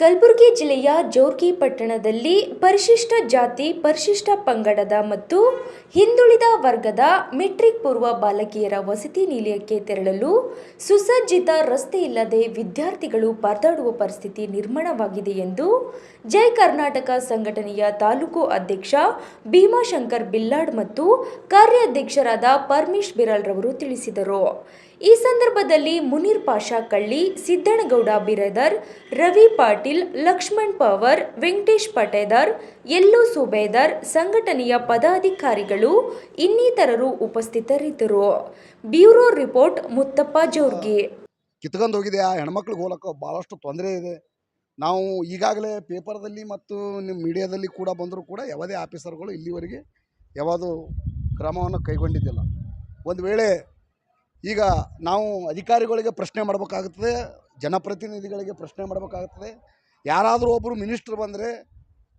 ಕಲಬುರಗಿ ಜಿಲ್ಲೆಯ ಜೋರ್ಗಿ ಪಟ್ಟಣದಲ್ಲಿ ಪರಿಶಿಷ್ಟ ಜಾತಿ, ಪರಿಶಿಷ್ಟ ಪಂಗಡದ ಮತ್ತು ಹಿಂದುಳಿದ ವರ್ಗದ ಮೆಟ್ರಿಕ್ ಪೂರ್ವ ಬಾಲಕಿಯರ ವಸತಿ ನಿಲಯಕ್ಕೆ ತೆರಳಲು ಸುಸಜ್ಜಿತ ರಸ್ತೆ ಇಲ್ಲದೆ ವಿದ್ಯಾರ್ಥಿಗಳು ಪರದಾಡುವ ಪರಿಸ್ಥಿತಿ ನಿರ್ಮಾಣವಾಗಿದೆ ಎಂದು ಜೈ ಕರ್ನಾಟಕ ಸಂಘಟನೆಯ ತಾಲೂಕು ಅಧ್ಯಕ್ಷ ಭೀಮಾಶಂಕರ್ ಬಿಲ್ಲಾಡ್ ಮತ್ತು ಕಾರ್ಯಾಧ್ಯಕ್ಷರಾದ ಪರಮೇಶ್ ಬಿರಾಲ್ ರವರು ತಿಳಿಸಿದರು. ಈ ಸಂದರ್ಭದಲ್ಲಿ ಮುನೀರ್ ಪಾಷಾ ಕಳ್ಳಿ, ಸಿದ್ದನಗೌಡ ಬಿರದರ್, ರವಿ ಪಾಟೀಲ್ ಲಕ್ಷ್ಮಣ್ ಪವರ್, ವೆಂಕಟೇಶ್ ಪಟೇದರ್, ಎಲ್ಲೂ ಸುಬೇದರ್ ಸಂಘಟನೆಯ ಪದಾಧಿಕಾರಿಗಳು ಇನ್ನಿತರರು ಉಪಸ್ಥಿತರಿದ್ದರು. Bureau report, Muttappa Jorgi. ಕಿತ್ಕೊಂಡು ಹೋಗಿದೆ ಆ ಹೆಣ್ಮಕ್ಳಿಗೆ ಹೋಲಕ್ಕೆ ಭಾಳಷ್ಟು ತೊಂದರೆ ಇದೆ. ನಾವು ಈಗಾಗಲೇ ಪೇಪರ್ದಲ್ಲಿ ಮತ್ತು ನಿಮ್ಮ ಮೀಡಿಯಾದಲ್ಲಿ ಕೂಡ ಬಂದರೂ ಕೂಡ ಯಾವುದೇ ಆಫೀಸರ್ಗಳು ಇಲ್ಲಿವರೆಗೆ ಯಾವುದೂ ಕ್ರಮವನ್ನು ಕೈಗೊಂಡಿದ್ದಿಲ್ಲ. ಒಂದು ವೇಳೆ ಈಗ ನಾವು ಅಧಿಕಾರಿಗಳಿಗೆ ಪ್ರಶ್ನೆ ಮಾಡಬೇಕಾಗುತ್ತದೆ ಜನಪ್ರತಿನಿಧಿಗಳಿಗೆ ಪ್ರಶ್ನೆ ಮಾಡಬೇಕಾಗ್ತದೆ. ಯಾರಾದರೂ ಒಬ್ಬರು ಮಿನಿಸ್ಟ್ರ್ ಬಂದರೆ,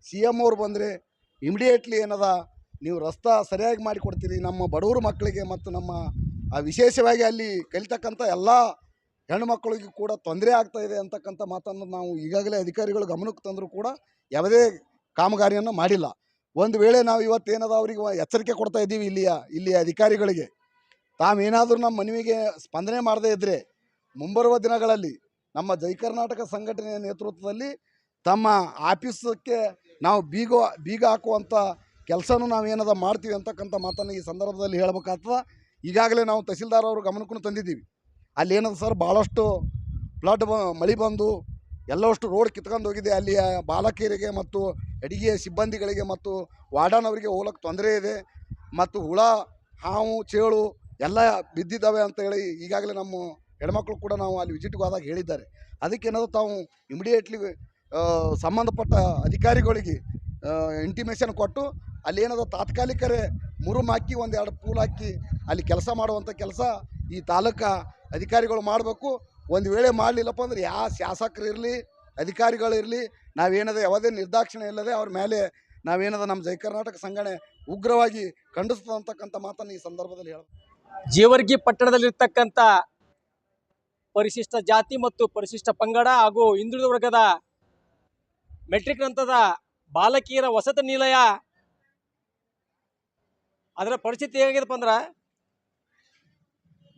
ಸಿ ಎಂ ಅವ್ರು ಬಂದರೆ, ಇಮಿಡಿಯೇಟ್ಲಿ ಏನದ, ನೀವು ರಸ್ತೆ ಸರಿಯಾಗಿ ಮಾಡಿಕೊಡ್ತೀರಿ. ನಮ್ಮ ಬಡವ್ರ ಮಕ್ಕಳಿಗೆ ಮತ್ತು ನಮ್ಮ ವಿಶೇಷವಾಗಿ ಅಲ್ಲಿ ಕಲಿತಕ್ಕಂಥ ಎಲ್ಲ ಹೆಣ್ಣುಮಕ್ಕಳಿಗೂ ಕೂಡ ತೊಂದರೆ ಆಗ್ತಾ ಇದೆ ಅಂತಕ್ಕಂಥ ಮಾತನ್ನು ನಾವು ಈಗಾಗಲೇ ಅಧಿಕಾರಿಗಳು ಗಮನಕ್ಕೆ ತಂದರೂ ಕೂಡ ಯಾವುದೇ ಕಾಮಗಾರಿಯನ್ನು ಮಾಡಿಲ್ಲ. ಒಂದು ವೇಳೆ ನಾವು ಇವತ್ತೇನದ ಅವರಿಗೆ ಎಚ್ಚರಿಕೆ ಕೊಡ್ತಾ ಇದ್ದೀವಿ ಇಲ್ಲಿಯ ಇಲ್ಲಿಯ ಅಧಿಕಾರಿಗಳಿಗೆ, ತಾವೇನಾದರೂ ನಮ್ಮ ಮನವಿಗೆ ಸ್ಪಂದನೆ ಮಾಡದೇ ಇದ್ದರೆ ಮುಂಬರುವ ದಿನಗಳಲ್ಲಿ ನಮ್ಮ ಜೈ ಕರ್ನಾಟಕ ಸಂಘಟನೆಯ ನೇತೃತ್ವದಲ್ಲಿ ತಮ್ಮ ಆಫೀಸಕ್ಕೆ ನಾವು ಬೀಗ ಬೀಗ ಹಾಕುವಂಥ ಕೆಲಸನೂ ನಾವು ಏನದ ಮಾಡ್ತೀವಿ ಅಂತಕ್ಕಂಥ ಮಾತನ್ನು ಈ ಸಂದರ್ಭದಲ್ಲಿ ಹೇಳ್ಬೇಕಾಗ್ತದೆ. ಈಗಾಗಲೇ ನಾವು ತಹಸೀಲ್ದಾರ್ ಅವ್ರ ಗಮನಕ್ಕೂ ತಂದಿದ್ದೀವಿ. ಅಲ್ಲಿ ಏನದ ಸರ್ ಭಾಳಷ್ಟು ಫ್ಲಡ್ ಬ, ಮಳೆ ಬಂದು ಎಲ್ಲವಷ್ಟು ರೋಡ್ ಕಿತ್ಕೊಂಡು ಹೋಗಿದೆ. ಅಲ್ಲಿಯ ಬಾಲಕಿಯರಿಗೆ ಮತ್ತು ಅಡಿಗೆ ಸಿಬ್ಬಂದಿಗಳಿಗೆ ಮತ್ತು ವಾರ್ಡನ್ ಅವರಿಗೆ ಹೋಗ್ಲಿಕ್ಕೆ ತೊಂದರೆ ಇದೆ. ಮತ್ತು ಹುಳ, ಹಾವು, ಚೇಳು ಎಲ್ಲ ಬಿದ್ದಿದ್ದಾವೆ ಅಂತ ಹೇಳಿ ಈಗಾಗಲೇ ನಮ್ಮ ಹೆಣ್ಮಕ್ಳು ಕೂಡ ನಾವು ಅಲ್ಲಿ ವಿಸಿಟ್ಗೆ ಹೋದಾಗ ಹೇಳಿದ್ದಾರೆ. ಅದಕ್ಕೆ ಏನಾದ್ರು ತಾವು ಇಮಿಡಿಯೇಟ್ಲಿ ಸಂಬಂಧಪಟ್ಟ ಅಧಿಕಾರಿಗಳಿಗೆ ಇಂಟಿಮೇಷನ್ ಕೊಟ್ಟು ಅಲ್ಲಿ ಏನದ ತಾತ್ಕಾಲಿಕರೇ ಮುರುಮ್ ಹಾಕಿ ಒಂದು ಎರಡು ಪೂಲ್ ಹಾಕಿ ಅಲ್ಲಿ ಕೆಲಸ ಮಾಡುವಂಥ ಕೆಲಸ ಈ ತಾಲೂಕ ಅಧಿಕಾರಿಗಳು ಮಾಡಬೇಕು. ಒಂದು ವೇಳೆ ಮಾಡಲಿಲ್ಲಪ್ಪ ಅಂದ್ರೆ ಯಾವ ಶಾಸಕರು ಇರಲಿ ಅಧಿಕಾರಿಗಳಿರಲಿ ನಾವೇನದ ಯಾವುದೇ ನಿರ್ದಾಕ್ಷಿಣ್ಯ ಇಲ್ಲದೆ ಅವ್ರ ಮೇಲೆ ನಾವೇನದ ನಮ್ಮ ಜೈ ಕರ್ನಾಟಕ ಸಂಘಟನೆ ಉಗ್ರವಾಗಿ ಖಂಡಿಸ್ತದೆ ಅಂತಕ್ಕಂಥ ಮಾತನ್ನು ಈ ಸಂದರ್ಭದಲ್ಲಿ ಹೇಳ ಜೇವರ್ಗಿ ಪಟ್ಟಣದಲ್ಲಿರ್ತಕ್ಕಂಥ ಪರಿಶಿಷ್ಟ ಜಾತಿ ಮತ್ತು ಪರಿಶಿಷ್ಟ ಪಂಗಡ ಹಾಗೂ ಹಿಂದುಳಿದ ವರ್ಗದ ಮೆಟ್ರಿಕ್ ನಂತರದ ಬಾಲಕಿಯರ ವಸತಿ ನಿಲಯ. ಅದರ ಪರಿಸ್ಥಿತಿ ಹೇಗಿದೆಪ್ಪ ಅಂದ್ರೆ,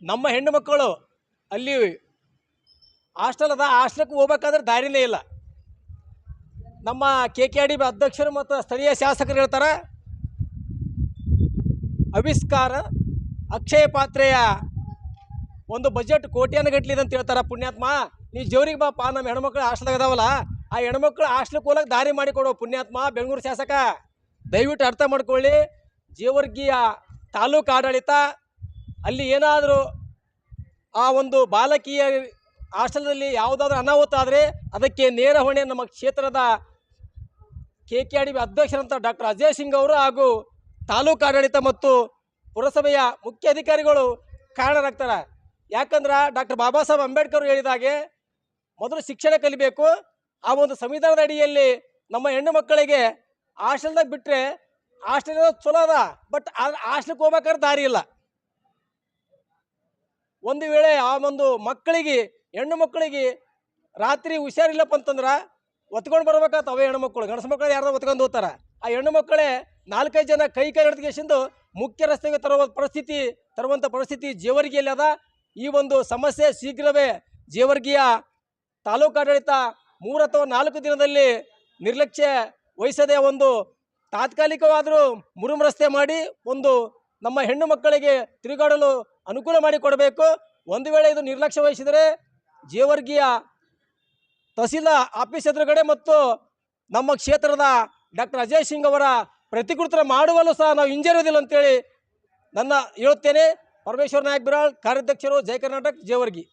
ನಮ್ಮ ಹೆಣ್ಣು ಮಕ್ಕಳು ಅಲ್ಲಿ ಹಾಸ್ಟೆಲ್ ಅದ, ಹಾಸ್ಟೆಲ್ಗೆ ಹೋಗ್ಬೇಕಾದ್ರೆ ದಾರಿನೇ ಇಲ್ಲ. ನಮ್ಮ ಕೆ ಕೆ ಡಿ ಅಧ್ಯಕ್ಷರು ಮತ್ತು ಸ್ಥಳೀಯ ಶಾಸಕರು ಹೇಳ್ತಾರೆ, ಅವಿಷ್ಕಾರ ಅಕ್ಷಯ ಪಾತ್ರೆಯ ಒಂದು ಬಜೆಟ್ ಕೋಟ್ಯಾನ ಗಟ್ಲಿದೆ ಅಂತ ಹೇಳ್ತಾರ ಪುಣ್ಯಾತ್ಮ. ನೀ ಜೋರಿಗೆ ಬಾಪ ನಮ್ಮ ಹೆಣ್ಮಕ್ಳು ಹಾಸ್ಟೆಲ್ದಾಗ ಇದಾವಲ್ಲ ಆ ಹೆಣ್ಮಕ್ಳು ಹಾಸ್ಟೆಲ್ಗೆ ಹೋಗಕ್ಕೆ ದಾರಿ ಮಾಡಿಕೊಡು ಪುಣ್ಯಾತ್ಮ, ಬೆಂಗಳೂರು ಶಾಸಕ. ದಯವಿಟ್ಟು ಅರ್ಥ ಮಾಡ್ಕೊಳ್ಳಿ, ಜೇವರ್ಗಿಯ ತಾಲೂಕು ಆಡಳಿತ, ಅಲ್ಲಿ ಏನಾದರೂ ಆ ಒಂದು ಬಾಲಕಿಯ ಹಾಸ್ಟೆಲ್ದಲ್ಲಿ ಯಾವುದಾದ್ರೂ ಅನಾಹುತ ಆದರೆ ಅದಕ್ಕೆ ನೇರ ಹೊಣೆ ನಮ್ಮ ಕ್ಷೇತ್ರದ ಕೆ ಕೆ ಡಿ ಅಧ್ಯಕ್ಷರಂತ ಡಾಕ್ಟರ್ ಅಜಯ್ ಸಿಂಗ್ ಅವರು ಹಾಗೂ ತಾಲೂಕು ಆಡಳಿತ ಮತ್ತು ಪುರಸಭೆಯ ಮುಖ್ಯ ಅಧಿಕಾರಿಗಳು ಕಾರಣರಾಗ್ತಾರೆ. ಯಾಕಂದ್ರೆ ಡಾಕ್ಟರ್ ಬಾಬಾ ಸಾಹೇಬ್ ಅಂಬೇಡ್ಕರ್ ಹೇಳಿದಾಗೆ ಮೊದಲು ಶಿಕ್ಷಣ ಕಲಿಬೇಕು, ಆ ಒಂದು ಸಂವಿಧಾನದ ಅಡಿಯಲ್ಲಿ ನಮ್ಮ ಹೆಣ್ಣು ಮಕ್ಕಳಿಗೆ ಹಾಸ್ಟೆಲ್ದಾಗ ಬಿಟ್ಟರೆ ಹಾಸ್ಟೆಲ್ ಚಲೋ ಅದ, ಬಟ್ ಹಾಸ್ಟೆಲ್ಗೆ ಹೋಗ್ಬೇಕಾದ್ರೆ ದಾರಿ ಇಲ್ಲ. ಒಂದು ವೇಳೆ ಆ ಒಂದು ಮಕ್ಕಳಿಗೆ, ಹೆಣ್ಣು ಮಕ್ಕಳಿಗೆ ರಾತ್ರಿ ಹುಷಾರಿಲ್ಲಪ್ಪ ಅಂತಂದ್ರೆ ಒತ್ಕೊಂಡು ಬರ್ಬೇಕಾತ ಅವೇ ಹೆಣ್ಣು ಮಕ್ಕಳು, ಗಂಡಸು ಮಕ್ಕಳು ಯಾರ್ದೋ ಒತ್ಕೊಂಡು ಹೋಗ್ತಾರೆ. ಆ ಹೆಣ್ಣು ಮಕ್ಕಳೇ ನಾಲ್ಕೈದು ಜನ ಕೈ ಕೈ ಹಿಡಿದು ಮುಖ್ಯ ರಸ್ತೆಗೆ ತರುವ ಪರಿಸ್ಥಿತಿ ತರುವಂಥ ಪರಿಸ್ಥಿತಿ ಜೇವರಿಗೆಯಲ್ಲಿ ಅದ. ಈ ಒಂದು ಸಮಸ್ಯೆ ಶೀಘ್ರವೇ ಜೇವರ್ಗಿಯ ತಾಲೂಕಾಡಳಿತ ಮೂರು ಅಥವಾ ನಾಲ್ಕು ದಿನದಲ್ಲಿ ನಿರ್ಲಕ್ಷ್ಯ ವಹಿಸದೆ ಒಂದು ತಾತ್ಕಾಲಿಕವಾದರೂ ಮುರುಮ್ ರಸ್ತೆ ಮಾಡಿ ಒಂದು ನಮ್ಮ ಹೆಣ್ಣು ಮಕ್ಕಳಿಗೆ ತಿರುಗಾಡಲು ಅನುಕೂಲ ಮಾಡಿಕೊಡಬೇಕು. ಒಂದು ವೇಳೆ ಇದು ನಿರ್ಲಕ್ಷ್ಯ ವಹಿಸಿದರೆ ಜೇವರ್ಗಿಯ ತಹಸೀಲ್ ಆಫೀಸ್ ಎದುರುಗಡೆ ಮತ್ತು ನಮ್ಮ ಕ್ಷೇತ್ರದ ಡಾಕ್ಟರ್ ಅಜಯ್ ಸಿಂಗ್ ಅವರ ಪ್ರತಿಕೃತರ ಮಾಡುವಲ್ಲೂ ಸಹ ನಾವು ಹಿಂಜರಿಯೋದಿಲ್ಲ ಅಂತೇಳಿ ನನ್ನ ಹೇಳುತ್ತೇನೆ. ಪರಮೇಶ್ವರ ನಾಯಕ್ ಬಿರಾಳ್ ಕಾರ್ಯಾಧ್ಯಕ್ಷರು ಜಯ ಕರ್ನಾಟಕ ಜೇವರ್ಗಿ.